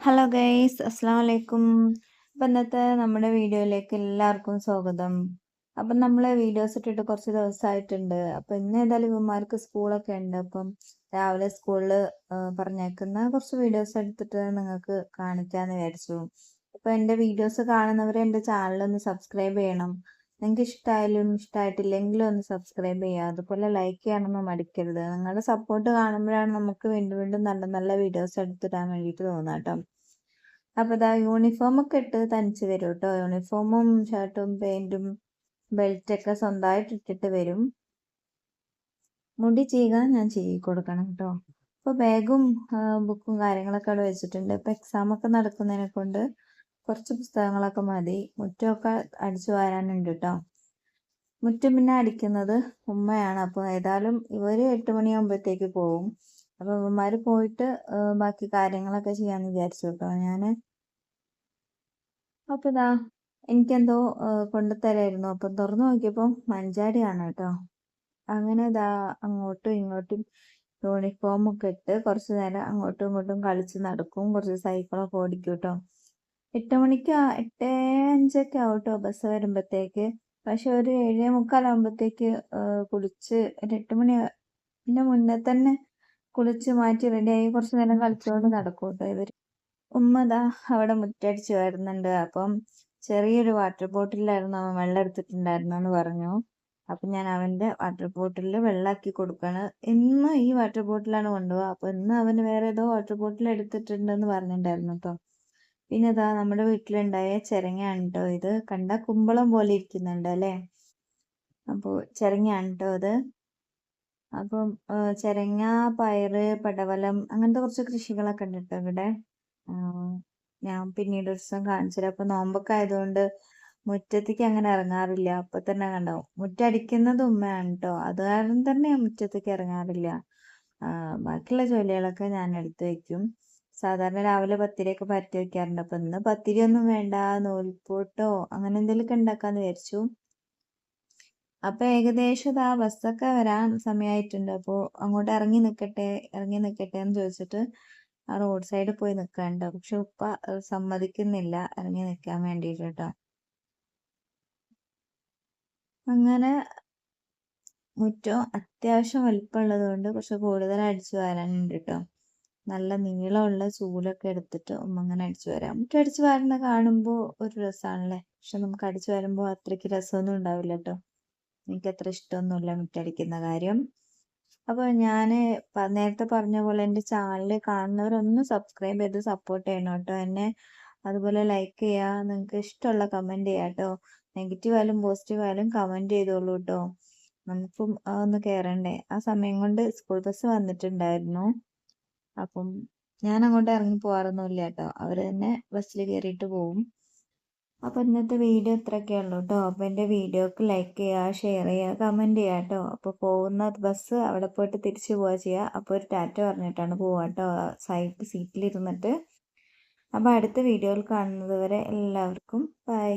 Hello guys അസ്സാം വലൈക്കും അപ്പം ഇന്നത്തെ നമ്മുടെ വീഡിയോയിലേക്ക് എല്ലാവർക്കും സ്വാഗതം. അപ്പം നമ്മൾ വീഡിയോസ് ഇട്ടിട്ട് കുറച്ച് ദിവസമായിട്ടുണ്ട് അപ്പം ഇന്ന് ഏതായാലും ഇവന്മാർക്ക് സ്കൂളൊക്കെ ഉണ്ട്. അപ്പം രാവിലെ സ്കൂളിൽ പറഞ്ഞേക്കുന്ന കുറച്ച് വീഡിയോസ് എടുത്തിട്ട് നിങ്ങൾക്ക് കാണിക്കാമെന്ന് വിചാരിച്ചു. അപ്പം എന്റെ വീഡിയോസ് കാണുന്നവർ എന്റെ ചാനലൊന്ന് സബ്സ്ക്രൈബ് ചെയ്യണം. നിങ്ങൾക്ക് ഇഷ്ടമായാലും ഇഷ്ടമായിട്ടില്ലെങ്കിലും ഒന്ന് സബ്സ്ക്രൈബ് ചെയ്യുക. അതുപോലെ ലൈക്ക് ചെയ്യാനൊന്നും മടിക്കരുത്. നിങ്ങളുടെ സപ്പോർട്ട് കാണുമ്പോഴാണ് നമുക്ക് വീണ്ടും വീണ്ടും നല്ല നല്ല വീഡിയോസ് എടുത്തിടാൻ വേണ്ടിയിട്ട് തോന്നുക കേട്ടോ. അപ്പോൾ ഇതാ യൂണിഫോമൊക്കെ ഇട്ട് തനിച്ച് വരും കേട്ടോ. യൂണിഫോമും ഷർട്ടും പാന്റും ബെൽറ്റൊക്കെ സ്വന്തമായിട്ട് ഇട്ടിട്ട് വരും. മുടി ചെയ്യുക ഞാൻ ചെയ്യി കൊടുക്കണം കേട്ടോ. അപ്പോൾ ബാഗും ബുക്കും കാര്യങ്ങളൊക്കെ അവിടെ വെച്ചിട്ടുണ്ട്. ഇപ്പോൾ എക്സാമൊക്കെ നടക്കുന്നതിനെ കൊണ്ട് കുറച്ച് പുസ്തകങ്ങളൊക്കെ മതി. മുറ്റമൊക്കെ അടിച്ചു വാരാനുണ്ട് കേട്ടോ മുറ്റം പിന്നെ അടിക്കുന്നത് ഉമ്മയാണ്. അപ്പോൾ ഏതായാലും ഇവർ എട്ട് മണിയാകുമ്പോഴത്തേക്ക് പോകും അപ്പോൾ ഉമ്മമാർ പോയിട്ട് ബാക്കി കാര്യങ്ങളൊക്കെ ചെയ്യാമെന്ന് വിചാരിച്ചു കേട്ടോ ഞാൻ അപ്പോൾ ഇതാ എനിക്കെന്തോ കൊണ്ടുതരായിരുന്നു അപ്പം തുറന്നു നോക്കിയപ്പോൾ മഞ്ചാടിയാണ് കേട്ടോ അങ്ങനെ ഇതാ അങ്ങോട്ടും ഇങ്ങോട്ടും യൂണിഫോമൊക്കെ ഇട്ട് കുറച്ച് നേരം അങ്ങോട്ടും ഇങ്ങോട്ടും കളിച്ച് നടക്കും. കുറച്ച് സൈക്കിളൊക്കെ ഓടിക്കും കേട്ടോ എട്ട് മണിക്ക് എട്ട് അഞ്ചൊക്കെ ആവും കേട്ടോ ബസ് വരുമ്പോഴത്തേക്ക് പക്ഷെ ഒരു ഏഴേ മുക്കാലാകുമ്പോഴത്തേക്ക് കുളിച്ച് ഒരു എട്ട് മണി പിന്നെ മുന്നേ തന്നെ കുളിച്ച് മാറ്റി റെഡിയായി കുറച്ച് നേരം കളിച്ചുകൊണ്ട് നടക്കും കേട്ടോ ഇവർ ഉമ്മതാ അവിടെ മുറ്റടിച്ച് വരുന്നുണ്ട്. അപ്പം ചെറിയൊരു വാട്ടർ ബോട്ടിലായിരുന്നു അവൻ വെള്ളം എടുത്തിട്ടുണ്ടായിരുന്നു എന്ന് പറഞ്ഞു. അപ്പം ഞാൻ അവന്റെ വാട്ടർ ബോട്ടിലിൽ വെള്ളമാക്കി കൊടുക്കണം. ഇന്ന് ഈ വാട്ടർ ബോട്ടിലാണ് കൊണ്ടുപോകുക അപ്പൊ ഇന്ന് അവന് വേറെ ഏതോ വാട്ടർ ബോട്ടിൽ എടുത്തിട്ടുണ്ടെന്ന് പറഞ്ഞിട്ടുണ്ടായിരുന്നു കേട്ടോ പിന്നെ ഇതാ നമ്മുടെ വീട്ടിലുണ്ടായ ചിരങ്ങയാണ് കേട്ടോ ഇത്. കണ്ട കുമ്പളം പോലെ ഇരിക്കുന്നുണ്ട് അല്ലേ? അപ്പോൾ ചിരങ്ങയാണ് കേട്ടോ ഇത് അപ്പം ചിരങ്ങ പയറ് പടവലം അങ്ങനത്തെ കുറച്ച് കൃഷികളൊക്കെ ഉണ്ട് കേട്ടോ ഇവിടെ. ഞാൻ പിന്നീട് ഒരു ദിവസം കാണിച്ചു തരാം. അപ്പം നോമ്പൊക്കെ ആയതുകൊണ്ട് മുറ്റത്തേക്ക് അങ്ങനെ ഇറങ്ങാറില്ല. അപ്പൊ തന്നെ കണ്ടോ മുറ്റടിക്കുന്നത് ഉമ്മയാണ് കേട്ടോ അത് കാരണം തന്നെ മുറ്റത്തേക്ക് ഇറങ്ങാറില്ല. ബാക്കിയുള്ള ജോലികളൊക്കെ ഞാൻ എടുത്തു വെക്കും. സാധാരണ രാവിലെ പത്തിരിയൊക്കെ പരത്തി വെക്കാറുണ്ട്. അപ്പൊ ഇന്ന് പത്തിരി ഒന്നും വേണ്ട നൂൽപ്പൂട്ടോ അങ്ങനെ എന്തെങ്കിലുമൊക്കെ ഉണ്ടാക്കാന്ന് വിചാരിച്ചു. അപ്പൊ ഏകദേശം ഇതാ ബസ്സൊക്കെ വരാൻ സമയമായിട്ടുണ്ട് അപ്പോൾ അങ്ങോട്ട് ഇറങ്ങി നിൽക്കട്ടെ ഇറങ്ങി നിൽക്കട്ടെ എന്ന് ചോദിച്ചിട്ട് ആ റോഡ് സൈഡിൽ പോയി നിൽക്കാനുണ്ട് പക്ഷെ ഉപ്പ സമ്മതിക്കുന്നില്ല ഇറങ്ങി നിൽക്കാൻ വേണ്ടിയിട്ട് കേട്ടോ. അങ്ങനെ മുറ്റം അത്യാവശ്യം വലിപ്പമുള്ളത് കൊണ്ട് കുറച്ച് കൂടുതൽ അടിച്ചു വരാനുണ്ട് കേട്ടോ. നല്ല നീളമുള്ള ചൂലൊക്കെ എടുത്തിട്ട് അങ്ങനെ അടിച്ചു വരാം. നമുക്ക് അടിച്ചു വാരുന്ന കാണുമ്പോൾ ഒരു രസമാണല്ലേ പക്ഷെ നമുക്ക് അടിച്ചു വരുമ്പോൾ അത്രയ്ക്ക് രസമൊന്നും ഉണ്ടാവില്ല കേട്ടോ എനിക്ക് അത്ര ഇഷ്ടമൊന്നുമില്ല മുറ്റടിക്കുന്ന കാര്യം. അപ്പോൾ ഞാൻ നേരത്തെ പറഞ്ഞ പോലെ എന്റെ ചാനൽ കാണുന്നവരൊന്ന് സബ്സ്ക്രൈബ് ചെയ്ത് സപ്പോർട്ട് ചെയ്യണം കേട്ടോ എന്നെ അതുപോലെ ലൈക്ക് ചെയ്യുക നിങ്ങൾക്ക് ഇഷ്ടമുള്ള കമന്റ് ചെയ്യുക കേട്ടോ നെഗറ്റീവ് ആയാലും പോസിറ്റീവ് ആയാലും കമന്റ് ചെയ്തോളൂ കേട്ടോ നമുക്കും ഒന്ന് കയറണ്ടേ ആ സമയം കൊണ്ട് സ്കൂൾ ബസ് വന്നിട്ടുണ്ടായിരുന്നു. അപ്പം ഞാൻ അങ്ങോട്ട് ഇറങ്ങി പോകാറൊന്നുമില്ല കേട്ടോ അവർ തന്നെ ബസ്സിൽ കയറിയിട്ട് പോവും. അപ്പോൾ ഇന്നത്തെ വീഡിയോ ഇത്രയൊക്കെ ഉള്ളൂ കേട്ടോ അപ്പോൾ എന്റെ വീഡിയോക്ക് ലൈക്ക് ചെയ്യുക ഷെയർ ചെയ്യുക കമന്റ് ചെയ്യുക കേട്ടോ അപ്പോൾ പോകുന്ന ബസ് അവിടെ പോയിട്ട് തിരിച്ചു പോവുക ചെയ്യുക അപ്പോൾ ഒരു ടാറ്റ പറഞ്ഞിട്ടാണ് പോവുക കേട്ടോ സൈഡ് സീറ്റിലിരുന്നിട്ട് അപ്പോൾ അടുത്ത വീഡിയോയിൽ കാണുന്നത് വരെ എല്ലാവർക്കും ബൈ